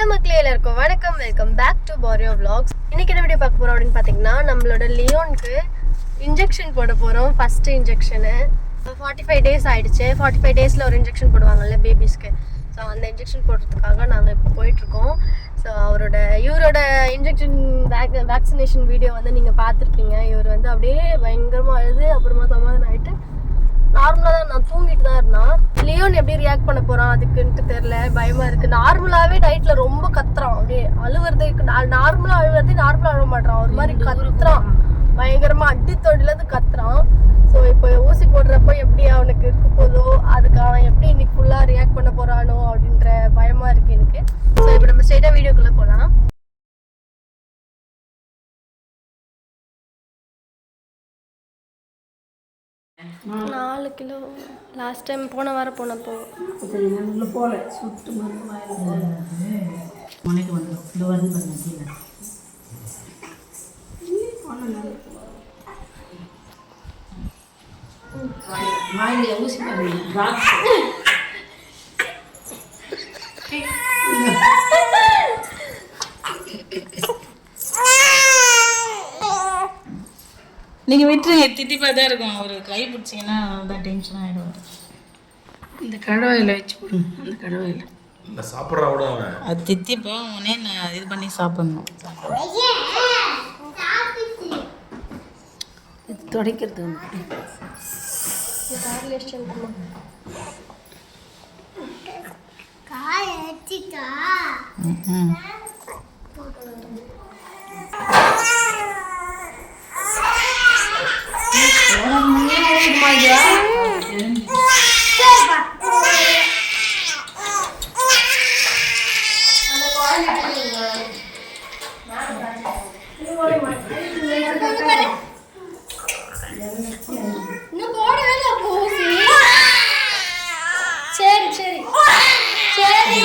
Hello மக்களே எல்லாருக்கும் வணக்கம். வெல்கம் பேக் டு பாரியோ விளாக்ஸ் இன்னைக்கு என்ன வீடியோ பார்க்க போகிறோம் அப்படின்னு பார்த்தீங்கன்னா நம்மளோட லியோனுக்கு இன்ஜெக்ஷன் போட போகிறோம் first injection forty five days ஆகிடுச்சு ஃபார்ட்டி ஃபைவ் டேஸில் ஒரு இன்ஜெக்ஷன் போடுவாங்கல்ல பேபிஸ்க்கு ஸோ அந்த இன்ஜெக்ஷன் போடுறதுக்காக நாங்கள் இப்போ போயிட்டுருக்கோம். ஸோ அவரோட இவரோட இன்ஜெக்ஷன் வேக் வேக்சினேஷன் வீடியோ வந்து நீங்கள் பார்த்துருப்பீங்க. இவர் வந்து அப்படியே பயங்கரமாக அழுது அப்புறமா சமாதானம் ஆகிட்டு நார்மலாக தான் நான் தூங்கிட்டு தான் இருந்தான். லியோன் எப்படி ரியாக்ட் பண்ண போறான் அதுக்குன்ட்டு தெரியல பயமா இருக்கு. நார்மலாவே நைட்ல ரொம்ப கத்துறான். அப்படியே அழுவுறது நார்மலா அழுவுறது நார்மலா அழுவ மாட்டான் ஒரு மாதிரி கத்துறான். பயங்கரமா அடி இருந்து கத்துறான். ஸோ இப்போ ஊசி போடுறப்போ எப்படி அவனுக்கு இருக்க போதோ அதுக்கு அவன் எப்படி இன்னைக்கு ஃபுல்லா ரியாக்ட் பண்ண போறானோ அப்படின்ற பயமா இருக்கு எனக்கு. ஸோ இப்போ நம்ம ஸ்ட்ரெயிட்டா வீடியோக்குள்ள போலாம். நாலு கிலோ. லாஸ்ட் டைம் போன வாரம் போனப்போ. போல சுட்டு உனக்கு வந்துடும் இது வந்து வாயில ஊசி பண்ணுங்க நீங்கள் விட்டுருங்க திட்டிப்பாக தான் இருக்கும். அவர் கை பிடிச்சிங்கன்னா தான் டென்ஷன் ஆகிடுவார் இந்த கடவாயில் வச்சு கொடுங்க அந்த கடவாயில். இந்த சாப்பிட்றா கூட அவன். அது தித்திப்பா உடனே நான் இது பண்ணி சாப்பிடணும். இது துடைக்கிறது வந்து ம் இன்னும் போடவே இல்லை சரி சரி சரி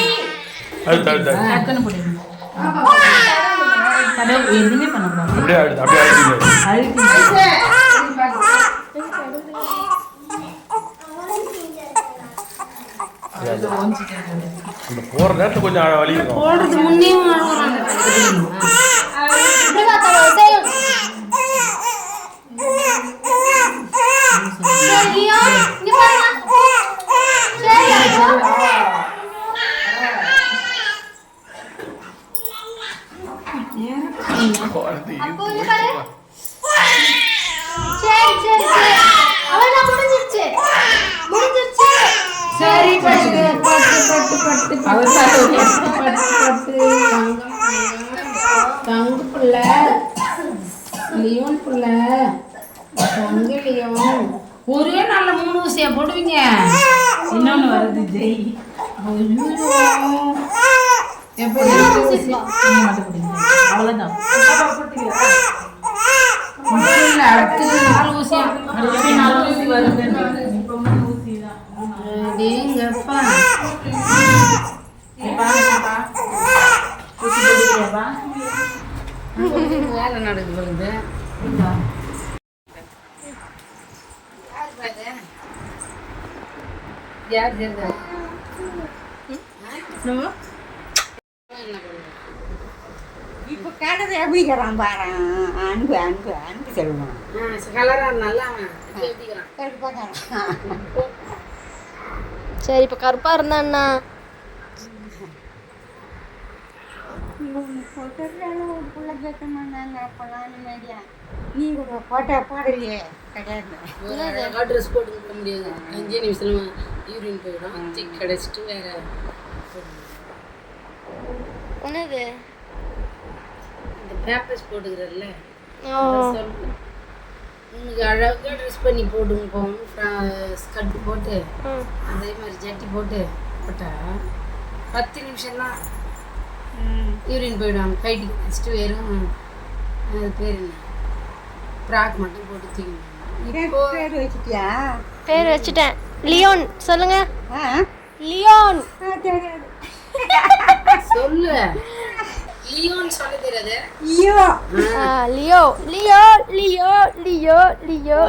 அழுத்து அழுத்து டக்குன்னு போடுங்க கடவுள் எதுவுமே பண்ணக்கூடாது அப்படியே அழுத்து அப்படியே அழுத்து அழுத்தி அந்த போகிற நேரத்தில் கொஞ்சம் வலி போடுறது முன்னே சரி பட்டு பட்டு பட்டு பட்டு பட்டு. பட்டு பட்டு தங்க புள்ள லியோன் புள்ள தங்க லியோன். ஒரே நல்ல மூணு ஊசியா போடுவீங்க? இன்னொன்று வருது ஜெய். எப்படி அவ்வளோதான் அடுத்து நாலு ஊசியா. அடுத்து நாலு ஊசி வருது నువ్వు இப்ப கடை எப்படிக்கிறான் பாரு அனுப்பு அனுப்பு அனுப்பி சொல்லுவான் கலரா நல்லா சரி இப்போ கருப்பாக இருந்தாண்ணா பிள்ளை கேட்கணும் நான் அப்போலாம் மீடியா நீ கூட போட்டோ போடலையே கிடையாது ட்ரெஸ் போட்டு இருக்க முடியாது? அஞ்சே நிமிஷத்துல யூரின் போயிடும். திக் கிடைச்சிட்டு வேற. என்னது? இந்த பேப்பர்ஸ் போட்டுக்கிறல்ல. ஓ சொல்லு. உனக்கு அழகாக ட்ரெஸ் பண்ணி போடுங்க ஸ்கர்ட் போட்டு. ம். அதே மாதிரி ஜட்டி போட்டு போட்டா பத்து நிமிஷம் தான் யூரின் போயிடுவாங்க கைட்டு வச்சுட்டு வெறும் அது பேர் என்ன? ஃப்ராக் மட்டும் போட்டு பேர் வச்சுட்டேன். லியோன் சொல்லுங்க. லியோன். சொல்லு. Leon Leo. Leo. Leo Leo Leo Leo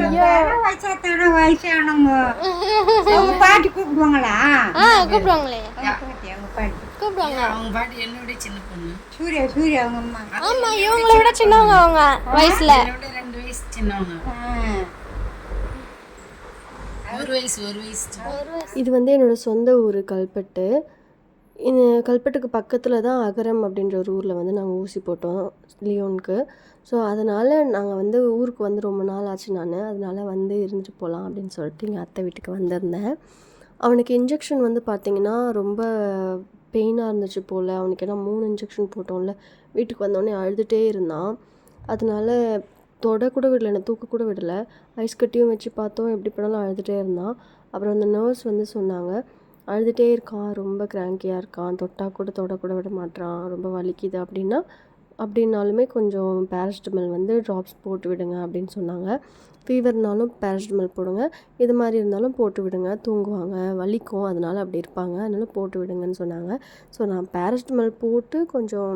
Leo. வயசாத்தான வயசானவங்க. பாட்டி கூப்பிடுவாங்களா? ஆ கூப்பிடுவாங்களே. அவங்க பாட்டி. கூப்பிடுவாங்க. அவங்க பாட்டி என்னோட சின்ன பொண்ணு. சூர்யா சூர்யா அவங்க அம்மா. ஆமா இவங்கள விட சின்னவங்க அவங்க வயசுல. என்னோட ரெண்டு வயசு சின்னவங்க. ஆ. ஒரு வயசு ஒரு வயசு. சின்ன. இது வந்து என்னோட சொந்த ஊர் கல்பட்டு. இது கல்பட்டுக்கு பக்கத்தில் தான் அகரம் அப்படின்ற ஒரு ஊரில் வந்து நாங்கள் ஊசி போட்டோம் லியோனுக்கு. ஸோ அதனால் நாங்கள் வந்து ஊருக்கு வந்து ரொம்ப நாள் ஆச்சு நான். அதனால் வந்து இருந்துட்டு போகலாம் அப்படின்னு சொல்லிட்டு எங்கள் அத்தை வீட்டுக்கு வந்திருந்தேன். அவனுக்கு இன்ஜெக்ஷன் வந்து பார்த்திங்கன்னா ரொம்ப பெயினாக இருந்துச்சு போல். அவனுக்கு ஏன்னா மூணு இன்ஜெக்ஷன் போட்டோம்ல. வீட்டுக்கு வந்தோடனே அழுதுகிட்டே இருந்தான். அதனால தொடக்கூட விடலை விடல என்னை தூக்க கூட விடலை. ஐஸ் கட்டியும் வச்சு பார்த்தோம். எப்படி பண்ணாலும் அழுதுகிட்டே இருந்தான். அப்புறம் அந்த நர்ஸ் வந்து சொன்னாங்க அழுதுகிட்டே இருக்கான். ரொம்ப கிராங்கியாக இருக்கான். தொட்டா கூட தொடக்கூட விட மாட்டான் ரொம்ப வலிக்குது. அப்படின்னா அப்படின்னாலுமே கொஞ்சம் பேராசிட்டமல் வந்து ட்ராப்ஸ் போட்டு விடுங்க அப்படின்னு சொன்னாங்க. ஃபீவர்னாலும் பேராசிட்டமல் போடுங்க. இது மாதிரி இருந்தாலும் போட்டு விடுங்க. தூங்குவாங்க வலிக்கும் அதனால அப்படி இருப்பாங்க. அதனால போட்டு விடுங்கன்னு சொன்னாங்க. ஸோ நான் பேராசிட்டமல் போட்டு கொஞ்சம்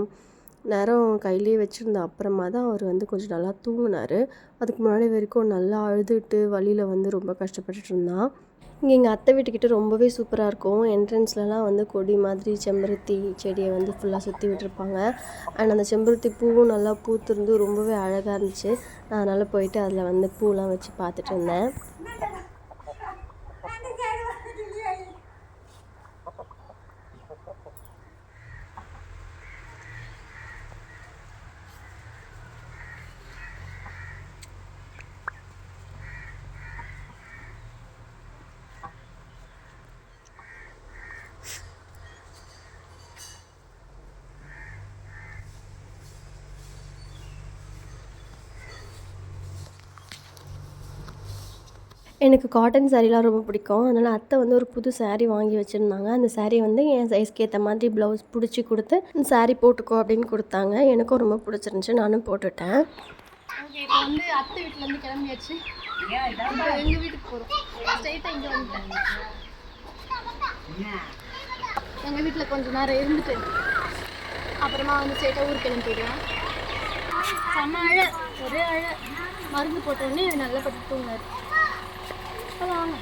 நேரம் கையிலேயே வச்சுருந்த அப்புறமா தான் அவர் வந்து கொஞ்சம் நல்லா தூங்கினார். அதுக்கு முன்னாடி வரைக்கும் நல்லா அழுதுட்டு வழியில் வந்து ரொம்ப கஷ்டப்பட்டுட்டு இருந்தான். இங்கே எங்கள் அத்தை வீட்டுக்கிட்ட ரொம்பவே சூப்பராக இருக்கும். என்ட்ரன்ஸ்லலாம் வந்து கொடி மாதிரி செம்பருத்தி செடியை வந்து ஃபுல்லாக சுற்றி விட்டுருப்பாங்க. அண்ட் அந்த செம்பருத்தி பூவும் நல்லா பூத்திருந்து ரொம்பவே அழகாக இருந்துச்சு. நான் அதனால் போயிட்டு அதில் வந்து பூலாம் வச்சு பார்த்துட்டு இருந்தேன். எனக்கு காட்டன் சாரீலாம் ரொம்ப பிடிக்கும். அதனால் அத்தை வந்து ஒரு புது saree வாங்கி வச்சுருந்தாங்க. அந்த saree வந்து என் சைஸ்க்கு ஏற்ற மாதிரி ப்ளவுஸ் பிடிச்சி கொடுத்து இந்த saree போட்டுக்கோ அப்படின்னு கொடுத்தாங்க. எனக்கும் ரொம்ப பிடிச்சிருந்துச்சி. நானும் போட்டுட்டேன். இப்போ வந்து அத்தை வீட்டிலேருந்து கிளம்பியாச்சு. எங்கள் வீட்டுக்கு போகிறோம் ஸ்ட்ரைட்டாக இங்கே வந்துட்டேன். எங்கள் வீட்டில் கொஞ்ச நேரம் இருந்துட்டு அப்புறமா வந்து ஸ்ட்ரைட்டாக ஊருக்கு கிளம்பி போயிடுவேன் செம்ம அழ ஒரே அழ. மருந்து போட்ட உடனே நல்லா பட்டு தூங்கினார் வாங்க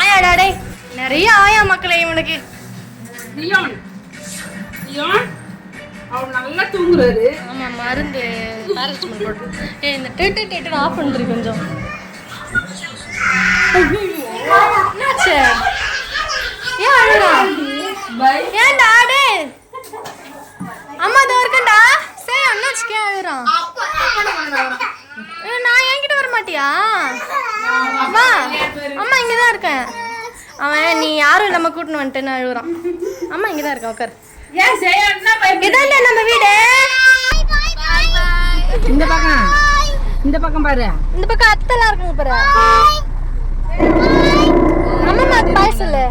ஆயாடா டேய் நிறைய ஆயா மக்களே இவனுக்கு. லியோன் லியோன் அவர் நல்லா தூங்குறாரு. ஆமா மருந்து பேரஸ்டமல் போட்டு. இந்த டேட்டு டேட்டு ஆஃப் பண்ணுறீ கொஞ்சம். என்னாச்சு? கூட்டின்னு வந்துட்டேன்னு அழுகுறான். அம்மா இங்கே தான் இருக்கா உட்கார் இதாண்டா நம்ம வீடு. இந்த பக்கம். இந்த பக்கம் பாரு. இந்த பக்கம் அத்தெல்லாம் இருக்குங்க பாரு. அம்மா பாய் சொல்லு.